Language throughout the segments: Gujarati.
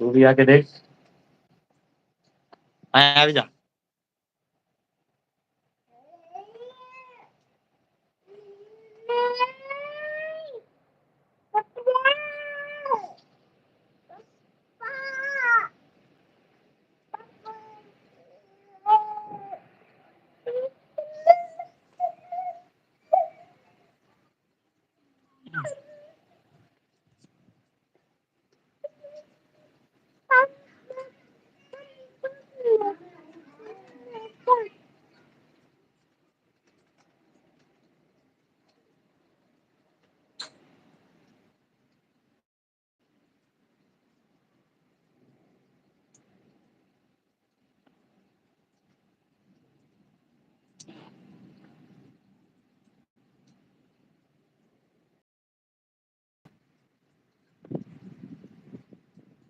तू भी आके देख आया भी जा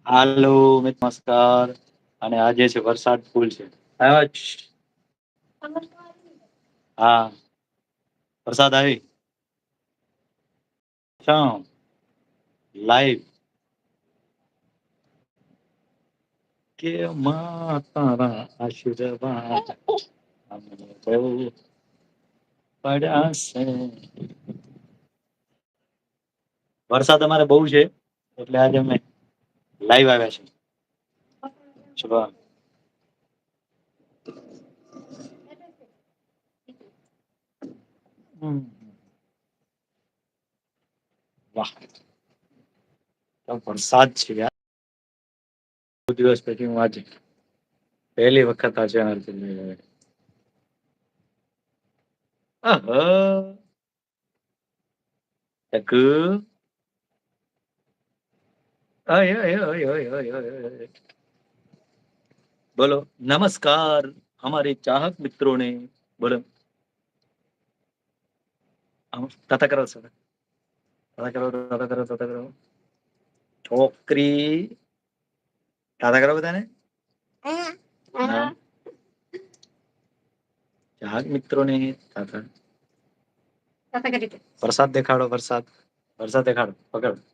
હાલો નમસ્કાર. અને આજે છે વરસાદ ફૂલ છે. હા. વરસાદ આવી? લાઈવ કે માં તારા આશીર્વાદ અમને બહુ પડ્યા વરસાદ અમારે બહુ છે, એટલે આજે અમે લાઈવ આવ્યા છે. શુભ. હમ. વાહ. વરસાદ છે યાર. દિવસ પછી હું આજે પહેલી વખત આ ચેનલથી બોલો. નમસ્કાર અમારે ચાહક મિત્રોને બોલો. તથા કરો સર તથા કરો તથા કરો તથા કરો. છોકરી. તાતા કરો બધાને? ચાહક મિત્રોને તાતા. પ્રસાદ દેખાડો પ્રસાદ પ્રસાદ દેખાડો પકડો.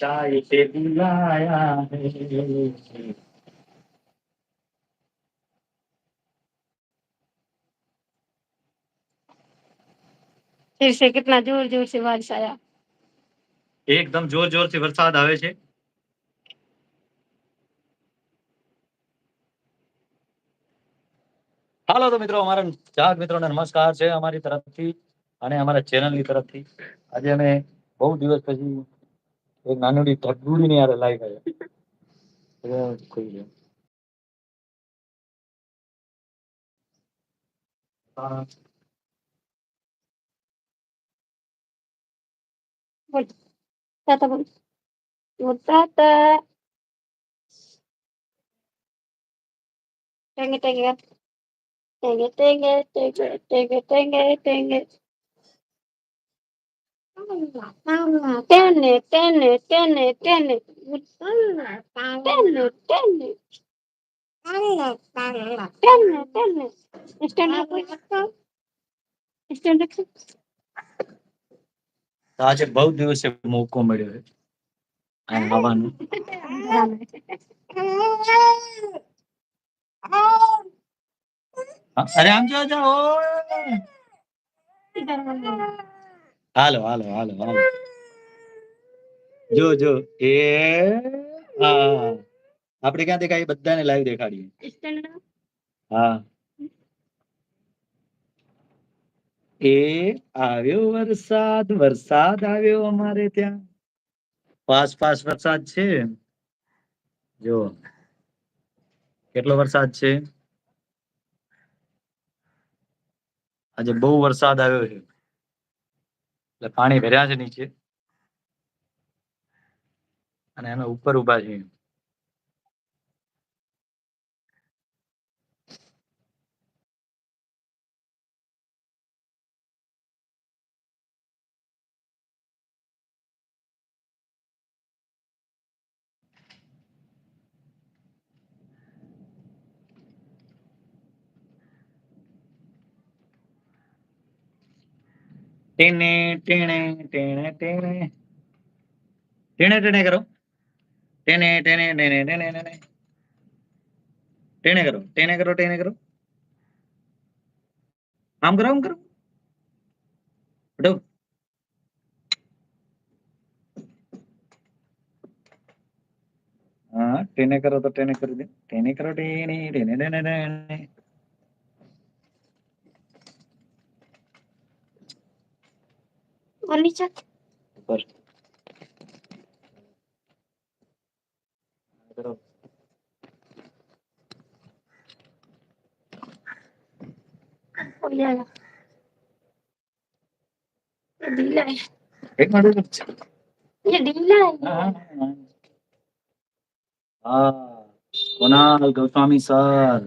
चाय पे बुलाया है फिर से कितना जोर जोर से बारिश आया એકદમ જોર જોરથી વરસાદ આવે છે હાલો તો મિત્રો અમારા ચાહક મિત્રોને નમસ્કાર છે અમારી તરફથી અને અમારા ચેનલની તરફથી આજે અમે બહુ દિવસ પછી એક નાનકડી ઢગુડીની યાર લાઈ ગયા કોઈ ગયો બોલ તાતા બોલ બોલ તાતા ટેંગે ટેંગે ટેંગે ટેંગે ટેંગે ટેંગે ટેંગે ટેંગે Tennis, tennis, tennis, tennis. Tennis, tennis. Tennis, tennis. Stand up. Stand up. તો આજે બહુ દિવસે મોકો મળ્યો છે આ હવાનો અરે આમ જો જો ઓ હાલો હાલો હાલો હાલો. જો જો એ હા આપણે ક્યાં દેખાય? બધાને લાઈવ દેખાડીએ. હા. એ આવ્યો વરસાદ વરસાદ આવ્યો અમારે ત્યાં. પાસ પાસ વરસાદ છે. જો. કેટલો વરસાદ છે? આજે બહુ વરસાદ આવ્યો છે. એટલે પાણી ભર્યા છે નીચે. અને અમે ઉપર ઊભા છીએ. ટેણે ટેણે ટેણે ટેણે. ટેણે ટેણે કરો. ટેણે ટેણે ટેણે ટેણે ટેણે. ટેણે કરો. ટેણે કરો ટેણે કરો. આમ કરો આમ કરો. ઉઠો હા, ટેણે કરો તો ટેણે કરી દે. ટેણે કરો, ટેણે ટેણે ટેણે ટેણે. એક મિનિટ એ ઢીલા હા કોનાલ ગૌસ્વામી સર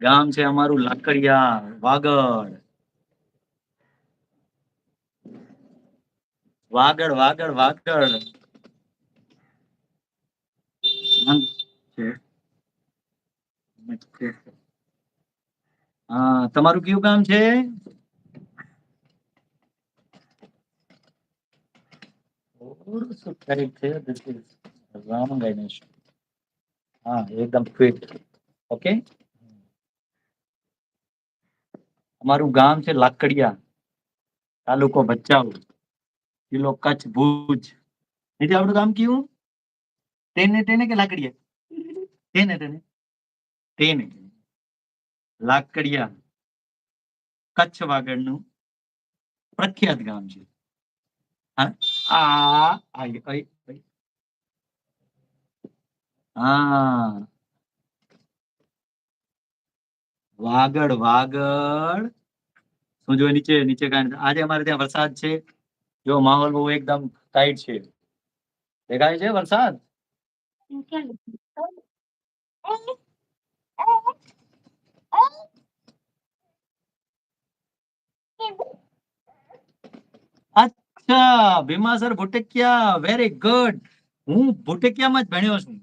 ગામ છે અમારું લાકડિયા વાગડ વાગડ વાગડ વાગડ. શાંત છે. હા, તમારું કયું ગામ છે? થોડું શું તારીખ છે? This is wrong dimension. હા, એકદમ ફિટ ઓકે અમારું ગામ છે લાકડિયા, તાલુકો ભચાઉ. જિલ્લો કચ્છ ભુજ. નથી આપણું ગામ કયું? તેને તેને કે લાકડિયા? તેને તેને. તેને. લાકડિયા. કચ્છ વાગડનું પ્રખ્યાત ગામ છે. વાગડ વાગડ. શું જો નીચે નીચે નથી. આજે અમારે ત્યાં વરસાદ છે. જો માહોલ બહુ એકદમ ટાઈટ છે. દેખાય છે વરસાદ? અચ્છા, ભીમાસર ભુટકિયા વેરી ગુડ હું ભુટકિયામાં જ ભણ્યો છું.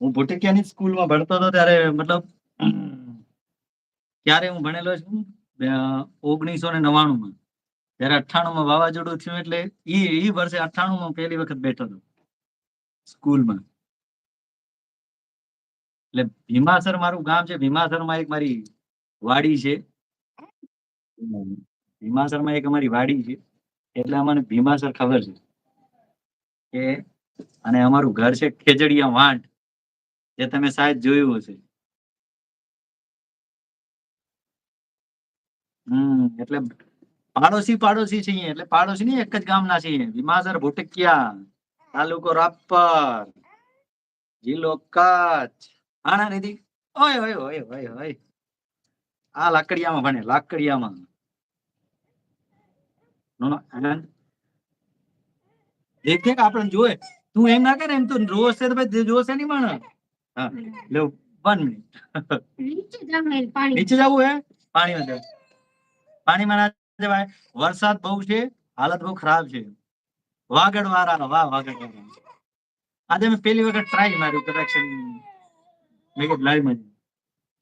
હું ભુટકિયાની સ્કૂલમાં ભણતો હતો ત્યારે મતલબ, ક્યારે હું ભણેલો છું? ઓગણીસો ને નવ્વાણું માં ત્યારે અઠ્ઠાણું માં વાવાઝોડું થયું એટલે ઈ ઈ વર્ષે અઠ્ઠાણું માં પહેલી વખત બેઠો હતો. સ્કૂલમાં. એટલે ભીમાસર મારું ગામ છે. ભીમાસરમાં એક મારી વાડી છે. ભીમાસરમાં એક અમારી વાડી છે. એટલે અમને ભીમાસર ખબર છે. કે, અને અમારું ઘર છે ખેજડીયા વાંટ. જે તમે સાહેબ જોયું હશે. હમ એટલે પાડોશી પાડોશી છીએ એટલે પાડોશી નહીં એક જ ગામના છીએ. ભીમાસર ભુટકિયા તાલુકો રાપર જિલ્લો કચ્છ. આના નિધિ. ઓય ઓય ઓય ઓય ઓય. આ લાકડિયામાં ભણે લાકડિયામાં. નો દેખ દેખ આપણે જોવે. તું એમ ના કરે એમ તો રોજ છે તો ભાઈ જોશે નહીં પણ. હા લે વન મિનિટ. પાણી. નીચે જવું હે? પાણીમાં જવું પાણીમાં ના વરસાદ બહુ છે, હાલત બહુ ખરાબ છે. વાગડ વાળા વાહ વાગડ આજે મેં પેલી વખત ટ્રાય માર્યું માં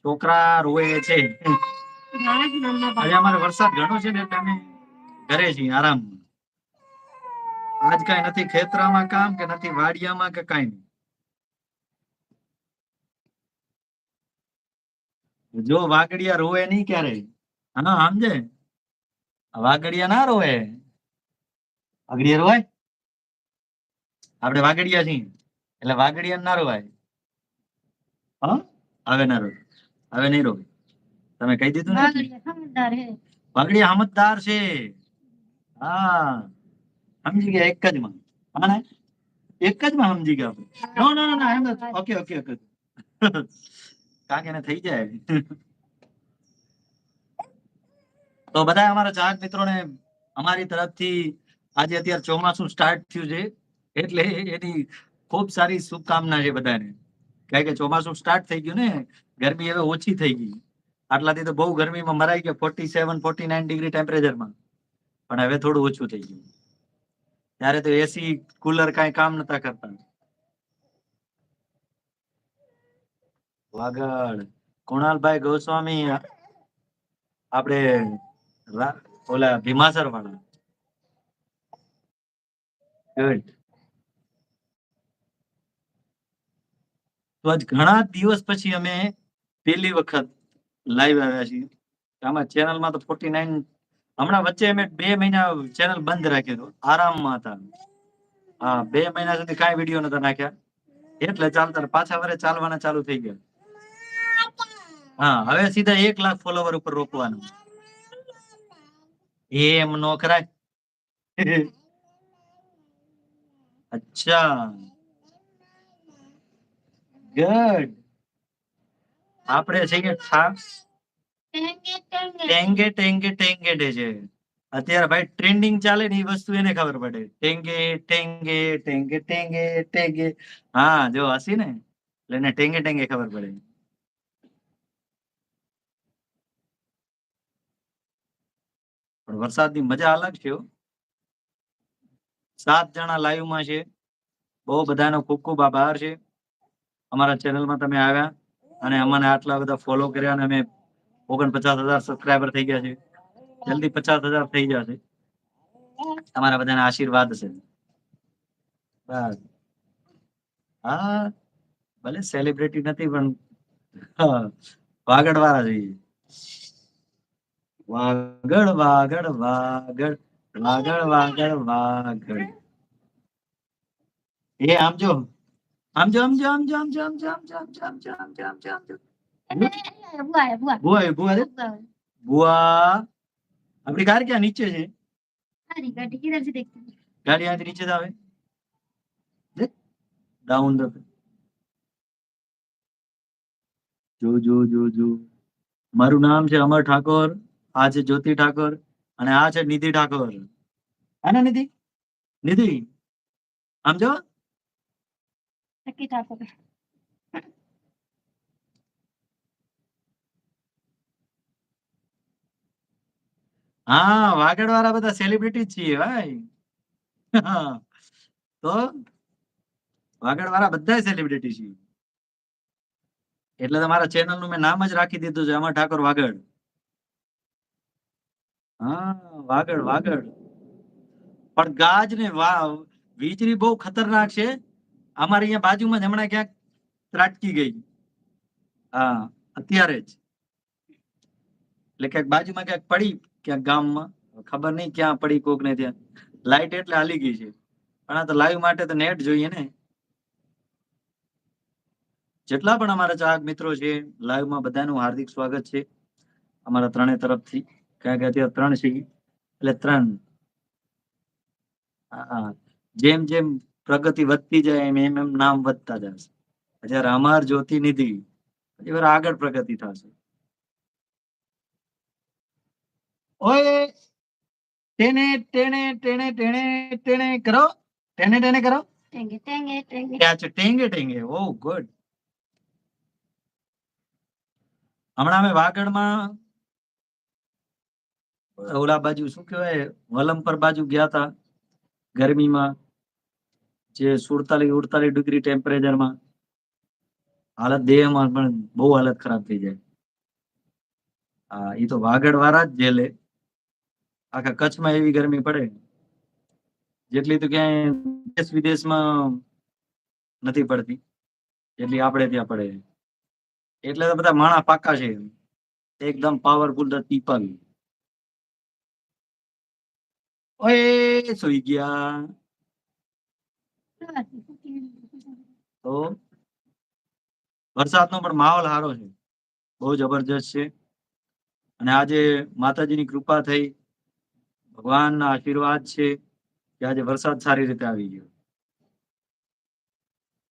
છોકરા રોવે છે. અમારે વરસાદ ઘણો છે ને અમે ઘરે છીએ, આરામ. આજ કઈ નથી ખેતરામાં કામ કે નથી વાડિયામાં કે કઈ નહીં. જો વાગડિયા રોવે નહીં ક્યારે હા, સમજે? વાગડિયા ના રોવે. વાગડિયા રોવાય? આપણે વાગડિયા છીએ. એટલે વાગડિયા ના રોવાય. હા? હવે ના રોવે. હવે નહીં રોવે. તમે કહી દીધું ને? વાગડિયા સમજદાર હે વાગડિયા સમજદાર છે. હા. સમજી ગયા એક જ માં. હા એક જ માં સમજી ગયા આપણે. No no no okay okay okay કાંક એને થઈ જાય. તો બધા અમારા ચાહક મિત્રોને અમારી તરફથી. આજે અત્યારે ચોમાસું સ્ટાર્ટ થયું છે, એટલે એની ખૂબ સારી શુભકામના છે બધાને. કારણ કે ચોમાસું સ્ટાર્ટ થઈ ગયું ને, ગરમી હવે ઓછી થઈ ગઈ. આટલાથી તો બહુ ગરમીમાં મરાઈ ગયા forty seven forty nine degree ટેમ્પરેચરમાં પણ હવે થોડું ઓછું થઈ ગયું. ત્યારે તો એસી કુલર કાંઈ કામ નતા કરતા. વાગડ. કુણાલભાઈ ગોસ્વામી આપણે રા- ઓલા ભીમાસર વાળા. ગુડ તો આજ ઘણા દિવસ પછી અમે પહેલી વખત લાઈવ આવ્યા છીએ. આમાં ચેનલમાં તો ફોર્ટી નાઇન હમણાં વચ્ચે અમે બે મહિના ચેનલ બંધ રાખી હતું. આરામમાં હતા. હા, બે મહિના સુધી કાંઈ વીડિયો નતા નાખ્યા. એટલે ચાલતા પાછા વરે ચાલવાના ચાલુ થઈ ગયા. હા, હવે સીધા એક લાખ ફોલોવર ઉપર રોકવાનું. એમ નો કરાય. અચ્છા. ગુડ આપણે છે કે ઠા ટેંગે ટેંગે ટેંગે ટેંગે છે. અત્યારે ભાઈ ટ્રેન્ડિંગ ચાલે ને એ વસ્તુ એને ખબર પડે. ટેંગે ટેંગે ટેંગે ટેંગે ટેંગે. હા, જો હસી ને, એટલે એને ટેંગે ટેંગે ખબર પડે. પણ વરસાદની મજા અલગ છે સાત જણા લાઈવમાં છે. બહુ બધાનો ખૂબ ખૂબ આભાર છે. અમારા ચેનલમાં તમે આવ્યા અને અમને આટલા બધા ફોલો કર્યા અને અમે ઓગણપચાસ હજાર સબસ્ક્રાઈબર થઈ ગયા છે. જલ્દી પચાસ હજાર થઈ જશે. તમારા બધાના આશીર્વાદ છે. બસ. હા ભલે સેલિબ્રિટી નથી પણ હા, વાગડ વાળા જોઈએ વાગળ વાગડ વાગડ વાગળ વાગડ વાગડ એ આમ જો આમ જો આમ જો આમ જો આમ જો આમ જો આમ આપડી કાર ક્યાં નીચે છે ગાડી આથી આવે જો જો જો જો મારું નામ છે અમર ઠાકોર આ છે જ્યોતિ ઠાકોર અને આ છે નિધિ ઠાકોર. હે નિધિ? નિધિ. સમજો ઠાકોર. હા વાગડ વાળા બધા સેલિબ્રિટી છીએ ભાઈ. તો વાગડ વાળા બધા સેલિબ્રિટી છીએ. એટલે તમારા ચેનલનું મેં નામ જ રાખી દીધું છે અમર ઠાકોર વાગડ. હા, વાગડ વાગડ. પણ ગાજ ને વાવ વીજળી બહુ ખતરનાક છે. અમારે અહીંયા બાજુમાં જ હમણાં ક્યાંક ત્રાટકી ગઈ. હા, અત્યારે જ. એટલે ક્યાંક બાજુમાં ક્યાંક પડી, ક્યાંક ગામમાં. ખબર નહીં ક્યાં પડી કોક ને ત્યાં. લાઈટ એટલે હાલી ગઈ છે. પણ આ તો લાઈવ માટે તો નેટ જોઈએ ને. જેટલા પણ અમારા ચાહક મિત્રો છે, લાઈવમાં બધાનું હાર્દિક સ્વાગત છે. અમારા ત્રણે તરફથી. કારણ કે અત્યારે ત્રણ છે. એટલે ત્રણ. જેમ જેમ પ્રગતિ વધતી જાય એમ એમ એમ નામ વધતા જશે જયારે અમાર જ્યોતિ નિધિ એવાર આગળ પ્રગતિ થશે. કરો. તેને તેને કરો. ટેંગે ટેંગે ટેંગે. ગુડ. હમણાં અમે વાગડમાં ઓલા બાજુ શું કહેવાય, વલમપર બાજુ ગયા હતા ગરમીમાં, જે સુડતાલીસ ઉડતાલીસ ડિગ્રી ટેમ્પરેચરમાં. હાલત દેહમાં પણ બહુ હાલત ખરાબ થઈ જાય. હા એ તો વાગડ વાળા જ જેલે. આખા કચ્છમાં એવી ગરમી પડે. જેટલી તો ક્યાંય દેશ વિદેશમાં નથી પડતી. એટલી આપણે ત્યાં પડે. એટલે તો બધા માણા પાકા છે. એકદમ પાવરફુલ પીપલ ઓય સુઈ ગયા તો? વરસાદનો પણ માહોલ સારો છે. બહુ જબરજસ્ત છે. અને આજે માતાજીની કૃપા થઈ. ભગવાનના આશીર્વાદ છે કે આજે વરસાદ સારી રીતે આવી ગયો.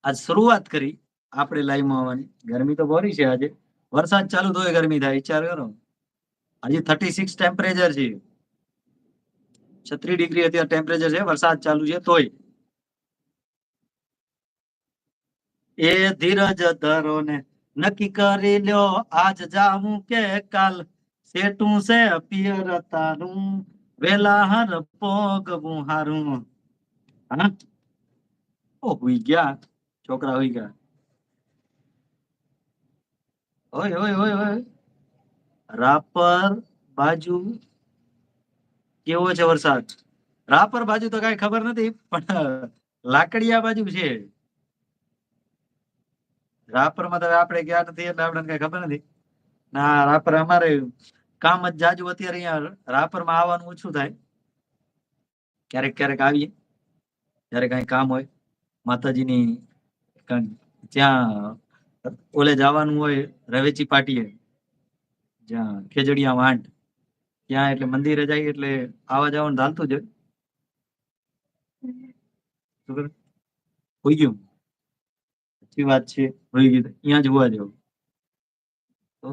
આજ શરૂઆત કરી આપણે લાઈવમાં આવવાની. ગરમી તો બોરી છે આજે. વરસાદ ચાલુ તોય ગરમી થાય. વિચાર કરો. હજી થર્ટી સિક્સ ટેમ્પરેચર છે. છત્રીસ ડિગ્રી અત્યારે ટેમ્પરેચર છે વરસાદ ચાલુ છે તોય એ ધીરજ ધરો ને નક્કી કરી લ્યો આજ જાવું કે કાલ સેટું છે પિયર તારું વેલા હર પોગવું હારું હા ઓ હુઈ ગયા છોકરા હુઈ ગયા ઓય ઓય ઓય ઓય રાપર બાજુ કેવો છે વરસાદ? રાપર બાજુ તો કઈ ખબર નથી, પણ લાકડિયા બાજુ છે. રાપરમાં તો આપણે ગયા નથી એટલે આપણને કઈ ખબર નથી. ના રાપર અમારે કામ જ જાજુ અત્યારે અહીંયા રાપરમાં આવવાનું ઓછું થાય. ક્યારેક ક્યારેક આવીએ, જયારે કઈ કામ હોય, માતાજીની ત્યાં ઓલે જવાનું હોય રવેચી પાટીએ, જ્યાં ખેજડીયા વાંટ ત્યાં એટલે મંદિરે જાય એટલે આવા જવાનું ચાલતું જ હોય. હોઈ ગયું. સાચી વાત છે. હોઈ ગયું. અહીંયા જોવા જેવું. તો?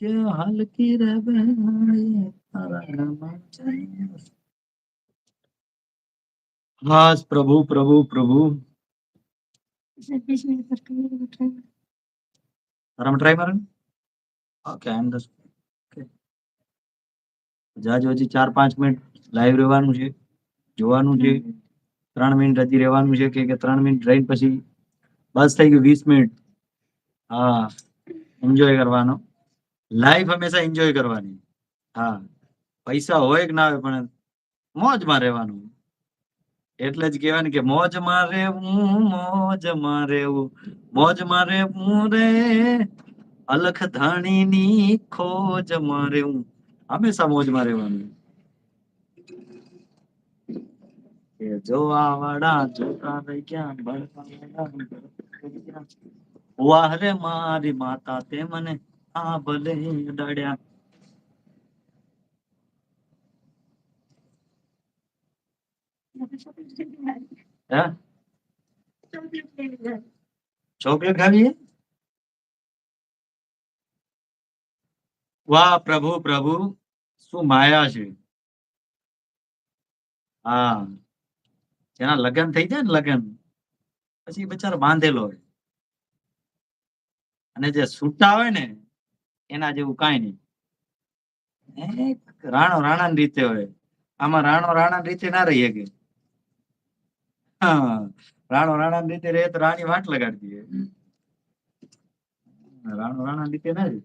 કે. હાસ પ્રભુ પ્રભુ પ્રભુ. તારામાં ટ્રાય મારે ઓકે આઈ એમ ધ જાજો હજી ચાર પાંચ મિનિટ લાઈવ રહેવાનું છે જોવાનું છે ત્રણ મિનિટ હજી રહેવાનું છે કે ત્રણ મિનિટ રહીને પછી બસ થઈ ગયું વીસ મિનિટ. હા એન્જોય કરવાનો. લાઈફ હંમેશા એન્જોય કરવાની. હા પૈસા હોય કે ના હોય પણ મોજમાં રહેવાનું. એટલે જ કહેવાય કે મોજમાં રહેવું મોજમાં રહેવું. મોજમાં રહેવું રે. અલખ ખોજ મારે રહેવું હંમેશા મોજમાં રહેવાનું. જોતા રહી ગયા વાહ રે મારી માતા તે મને આ ભલે ડડ્યા હે? ચોકલેટ ખાવી વાહ પ્રભુ પ્રભુ, શું માયા છે. હા. જેના લગ્ન થઈ જાય ને લગ્ન. પછી બચારો બાંધેલો હોય. અને જે છૂટા હોય ને, એના જેવું કાંઈ નહીં. રાણો રાણા રીતે હોય. આમાં રાણો રાણા રીતે ના રહી શકે. રાણો રાણા રીતે રહે તો રાણી વાટ લગાડતી હોય. રાણો રાણા રીતે ના રહે.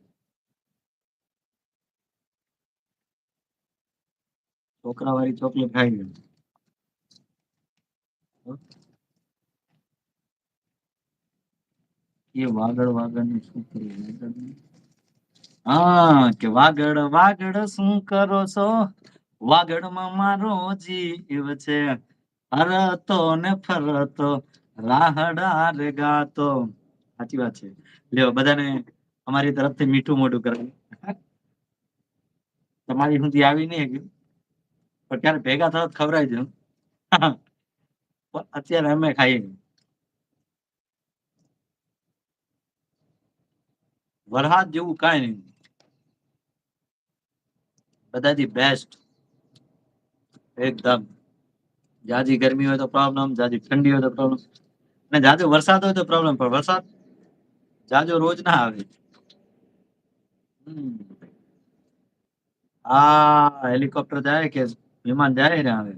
છોકરા વાળી ચોકલેટ ખાઈ ગયું એ વાગડ વાગડનું શું વાગડનું? હા, કે વાગડ વાગડ શું કરો છો? વાગડમાં મારો જીવ છે. હરતો ને ફરતો રાહડા રે ગાતો. સાચી વાત છે. લ્યો, બધાને અમારી તરફથી મીઠું મોઢું કરાવ્યું તમારી સુધી આવી નહીં. પણ ક્યારે ભેગા થવા ખવડાવી દઉં. અત્યારે અમે ખાઈએ. વરસાદ જેવું કઈ નહીં. બધાથી બેસ્ટ એકદમ. જાજી ગરમી હોય તો પ્રોબ્લેમ જાજી ઠંડી હોય તો પ્રોબ્લેમ અને જાજો વરસાદ હોય તો પ્રોબ્લેમ પણ વરસાદ જાજો રોજ ના આવે. આ હેલિકોપ્ટર જાય કે વિમાન જાય આવે.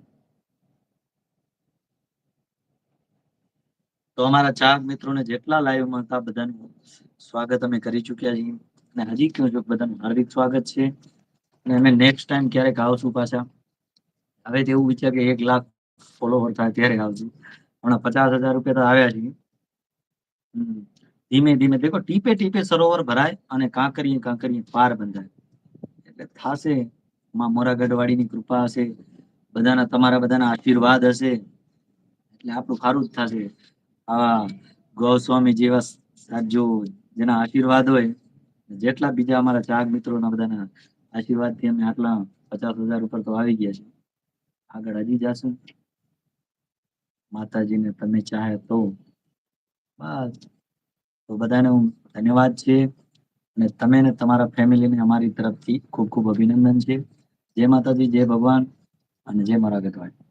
તો અમારા ચાર મિત્રોને જેટલા લાઈવમાં હતા બધાનું સ્વાગત અમે કરી ચૂક્યા છીએ. અને હજી કહું છું બધાનું હાર્દિક સ્વાગત છે. અને અમે નેક્સ્ટ ટાઈમ ક્યારેક આવશું પાછા. હવે એવું વિચાર કે એક લાખ ફોલોવર થાય ત્યારે આવશું. હમણાં પચાસ હજાર રૂપિયા તો આવ્યા છે ધીમે ધીમે દેખો, ટીપે ટીપે સરોવર ભરાય અને કાંકરીએ કાંકરીએ પાર બંધાય. એટલે થાશે માં મોરાગઢ વાળીની કૃપા હશે, બધાના, તમારા બધાના આશીર્વાદ હશે. એટલે આપણું સારું જ થશે. આ ગૌસ્વામી જેવા સાજો જેના આશીર્વાદ હોય, જેટલા બીજા અમારા ચાહક મિત્રોના બધાના આશીર્વાદથી અમે આટલા પચાસ હજાર ઉપર તો આવી ગયા છે આગળ હજી જાશું. માતાજીને તમે ચાહે તો. બસ. તો બધાને હું ધન્યવાદ છે. અને તમે ને તમારા ફેમિલીને અમારી તરફથી ખૂબ ખૂબ અભિનંદન છે. જય માતાજી જય ભગવાન અને જય મારા ગઢવાડ